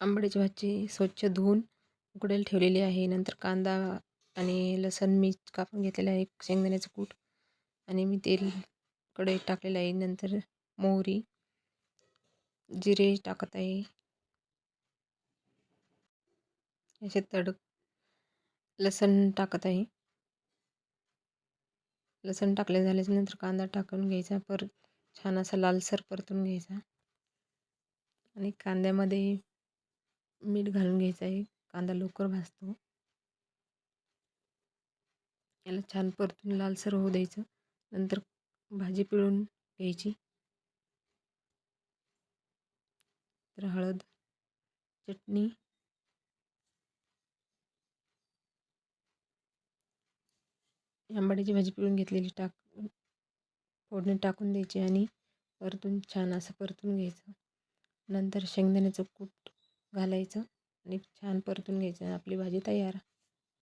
आंबडीची भाजी स्वच्छ धुवून उकडायला ठेवलेली आहे. नंतर कांदा आणि लसूण मी कापून घेतलेलं आहे. शेंगदाण्याचं कूट आणि मी तेल कढईत टाकलेलं आहे. नंतर मोहरी जिरे टाकत आहे. असे तडक लसण टाकत आहे. लसण टाकले झाल्याच्यानंतर कांदा टाकून घ्यायचा. परत छान असा लालसर परतून घ्यायचा. आणि कांद्यामध्ये मीठ घालून घ्यायचं आहे. कांदा लवकर भाजतो. याला छान परतून लालसर होऊ द्यायचं. नंतर भाजी पिळून घ्यायची. तर हळद चटणी. आंबाड्याची भाजी पिळून घेतलेली टाक फोडणी टाकून द्यायची आणि परतून छान असं परतून घ्यायचं. नंतर शेंगदाण्याचं कूट घालायचं आणि छान परतून घ्यायचं. आपली भाजी तयार.